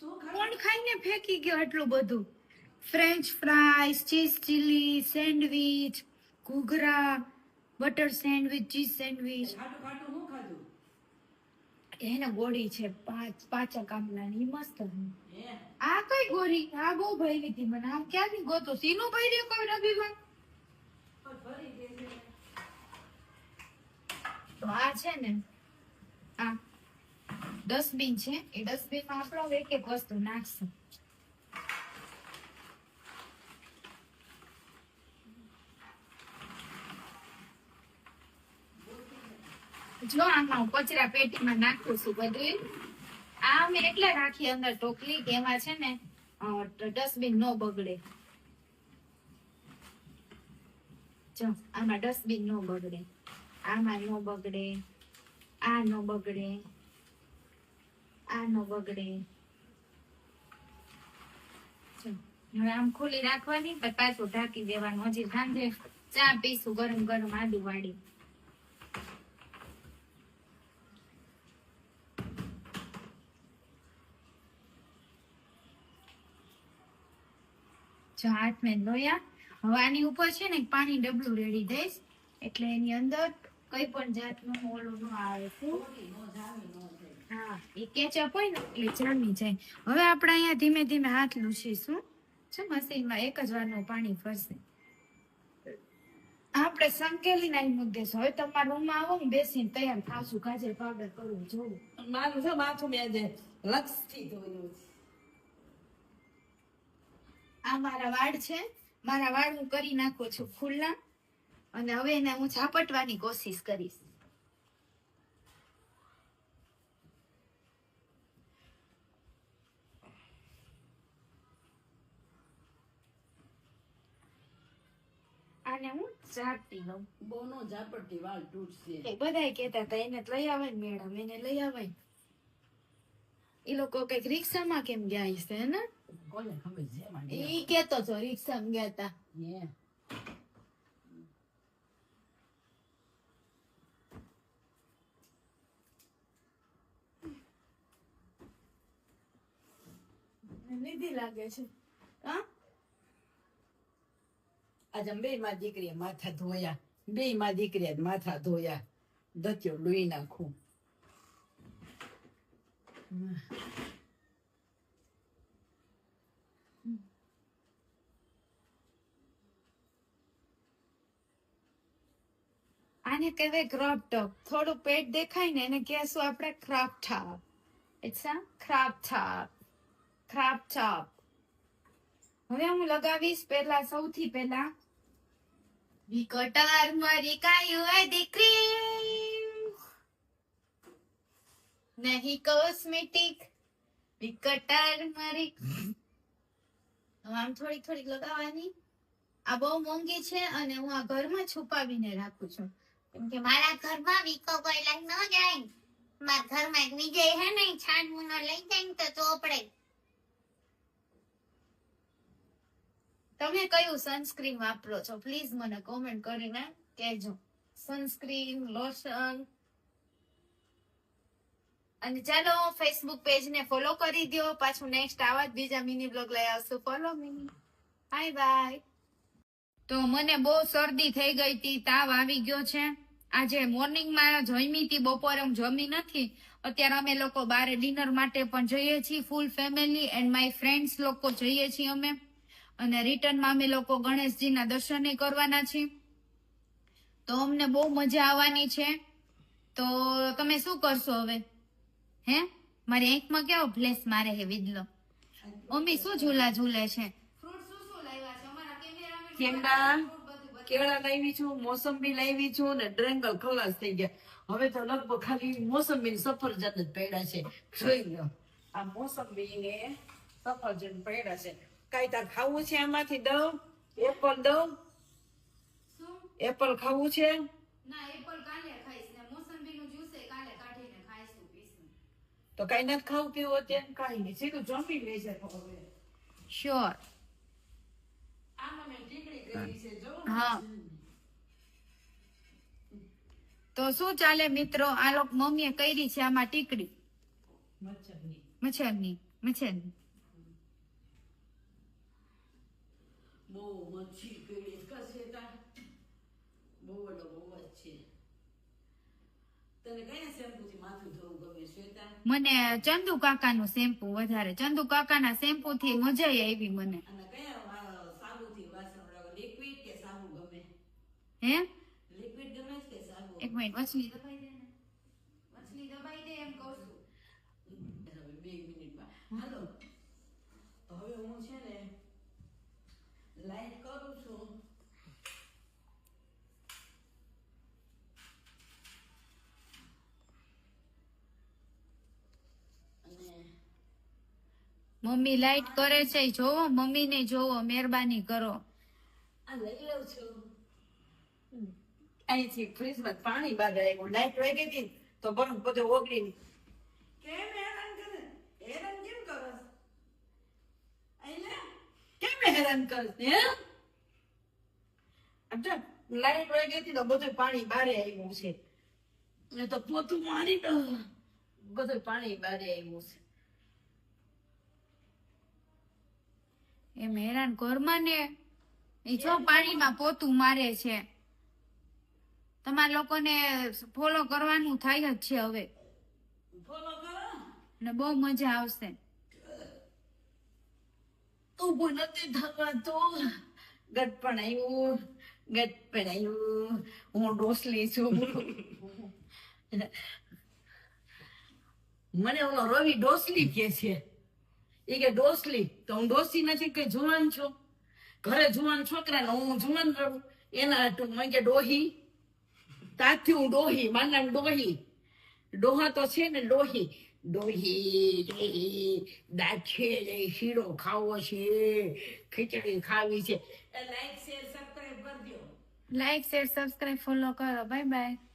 કોણ ખાઈને ફેંકી ગયો આટલું બધું? French fries cheese chilli sandwich ઘૂઘરા બટર સેન્ડવિચ ચીઝ સેન્ડવિચ એને ગોળી છે પાંચ પાંચા કામનાની મસ્ત આ કઈ ગોળી? આ બહુ ભાઈ હતી મને. આમ ક્યાંથી ગોતો? સીનું ભર્યું કોઈ રવિવાર પણ ફરી તો આ છે ને આ ડસ્ટબિન છે. એ ડસ્ટબિનમાં આપણો એક એક વસ્તુ નાખશું. જો આમાં કચરા પેટીમાં નાખું છું બધું આ અમે એટલે રાખી અંદર ટોકલી કે એમાં છે ને ડસ્ટબિન ન બગડે. જો, આમાં ડસ્ટબિન ન બગડે. આમાં નો બગડે. આ નો બગડે. આ નો બગડે. હવે આમ ખુલ્લી રાખવાની, પછી ઢાંકી દેવાનું. હજી સાંજે ચા પીશું, ગરમ ગરમ આદુ વાળી. જો હાથ મેં લોયા. હવે આની ઉપર છે ને પાણી ડબલું રેડી દઈશ. એટલે એની અંદર કઈ પણ જાતનું ઓલું ન આવે છે હા એ કેચઅપ હોય ને એટલે જામી જાય. હવે આપણે અહીંયા ધીમે ધીમે હાથ લૂછીશું. છે મશીનમાં એક જ વારનું પાણી ફરશે. આપણે સંકેલી નાઈ મુદ્દે છે. હવે તમારા રૂમમાં આવો ને બેસીને તૈયાર થાશું. ગાજર પાવડર કરવું જોવું. મારું છે માથું મેં આજે લક્ષથી ધોયું આ મારા વાળ છે. મારા વાળ હું કરી નાખું છું ખુલ્લા. અને હવે એને હું ઝાપટવાની કોશિશ કરીશ. આને હું ઝાડતી લઉં. બહુ નો ઝાપટથી વાળ તૂટશે. એ બધાય કહેતા હતા એને લઈ આવે ને મેડમ એને લઈ આવે એ લોકો કંઈક રિક્ષામાં કેમ ગયા છે ને? કોને ખબર છે ઈ કેતો છો રિક્ષામાં ગયા હતા નિધિ લાગે છે હા આજે બે માં દીકરીએ માથા ધોયા બે માં દીકરીએ માથા ધોયા. દત્યો લોહી નાખું. આને કહેવાય ક્રોપ ટોપ થોડું પેટ દેખાય ને એને કહેશું આપણે ક્રાપ ઠાપ ઇટ્સ અ ક્રાપ ટોપ ક્રાપ ટોપ હવે હું લગાવીશ પહેલા, સૌથી પહેલા. વિકટાર મારી કાયું એ દીકરી. કોસ્મેટિક વિકટાર મારી. આમ થોડીક થોડીક લગાવવાની. આ બહુ મોંઘી છે અને હું આ ઘરમાં છુપાવીને રાખું છું. કેમ કે મારા ઘરમાં વિકો કોઈ લઈ ન જાય. મારા ઘરમાં એક વિજય હે ને, છાનવું ન લઈ જાય ને તો ચોપડે. તમે કયું સનસ્ક્રીન વાપરો છો? પ્લીઝ મને કોમેન્ટ કરીને કહેજો. સનસ્ક્રીન લોશન અને ચાલો ફેસબુક પેજ ને ફોલો કરી દો પાછું નેક્સ્ટ આવા જ બીજા મિની બ્લોગ લઈ આવશું. ફોલો મી બાય બાય તો મને બહુ શરદી થઈ ગઈ હતી. તાવ આવી ગયો છે. આજે મોર્નિંગમાં જમી હતી. બપોરે હું જમી નથી. અત્યારે અમે લોકો બારે ડિનર માટે પણ જઈએ છીએ. Full family and my friends લોકો જઈએ છીએ અમે. અને રિટર્નમાં અમે લોકો ગણેશજીના દર્શન કરવાના છીએ. તો અમને બહુ મજા આવવાની છે. તો તમે શું કરશો હવે? હે? મારી આંખમાં કેવો ફ્લેશ મારે હે વિદલો? મમ્મી શું ઝૂલા ઝૂલે છે? ફ્રૂટ શું શું લાવ્યા છે? કેમડા કેળા લાવી છું મોસંબી લાવી છું ને ડ્રેંગલ ખલાસ થઈ ગયા. હવે તો લગભગ ખાલી મોસંબી સફરજન જ પડ્યા છે. જોઈ લો આ મોસંબી ને સફરજન પડ્યા છે. કઈ તાર ખાવું છે એમાંથી દઉં? એપલ દઉં? એપલ ખાવું છે? ના એપલ કાલે ખાઈશ ને મોસંબીનું જ્યુસ કાલે કાઢીને ખાઈશું પીશું. તો કઈ નથી ખાવું પીવું અત્યારે? કઈ નહીં સીધું જમી લેજે તો હવે. શ્યોર આમાં મેં ટીકડી કરી છે જો. હા. તો શું ચાલે મિત્રો? આ લોક મમ્મીએ કરી છે આમાં ટીકડી. મચ્છરની. મચ્છરની મચ્છર તા? બહુ એટલે બહુ જ છે. તને કયા શેમ્પૂથી માથું ધોવું ગમે શ્વેતા? મને ચંદુ કાકાનું શેમ્પુ વધારે. ચંદુ કાકાના શેમ્પુ થી મજા આવી મને. હે? એક મિનિટ વચલી દબાઈ દે ને વચલી દબાઈ દે એમ કહું છું હવે બે મિનિટમાં હાલો તો હવે હું છે ને લાઈટ કરું છું અને મમ્મી લાઈટ કરે છે જોવો મમ્મી ને જોવો મહેરબાની કરો. આ લઈ લઉં છું. અહીંથી ફ્રીજમાં પાણી બહાર આવ્યું લાઈટ વહી ગઈ હતી તો બરફ બધો ઓગળી ની કેમ હેરાન કરે? હેરાન કેમ કરો કેમ હેરાન કરસ? હે? અચ્છા લાઈટ ગઈ હતી તો બધું પાણી બારે આવ્યું છે. એ તો પોતું મારી દો બધું પાણી બારે આવ્યું છે. એમ હેરાન ઘરમાં ને એ જો પાણીમાં પોતું મારે છે. તમારા લોકોને ફોલો કરવાનું થાય જ છે હવે. ને બહુ મજા આવશે. ઊભું નથી થવાતું ગટ પણ આવ્યું ગટપણ આવ્યું. હું ડોસલી છું. મને ઓલો રવિ ડોસલી કે છે. એ કે ડોસલી. તો હું ડોસી નથી કે જુવાન છું. ઘરે જુવાન છોકરા ને હું જુવાન રહું એના હતું મેં કે ડોહી. તાથી હું ડોહી. માના ડોહી. ડોહા તો છે ને ડોહી. ડોહી ડોહી દાંત શીરો ખાવો છે. ખીચડી ખાવી છે. લાઈક શેર સબસ્ક્રાઈબ કરજો લાઈક શેર સબસ્ક્રાઇબ ફોલો કરો. Bye bye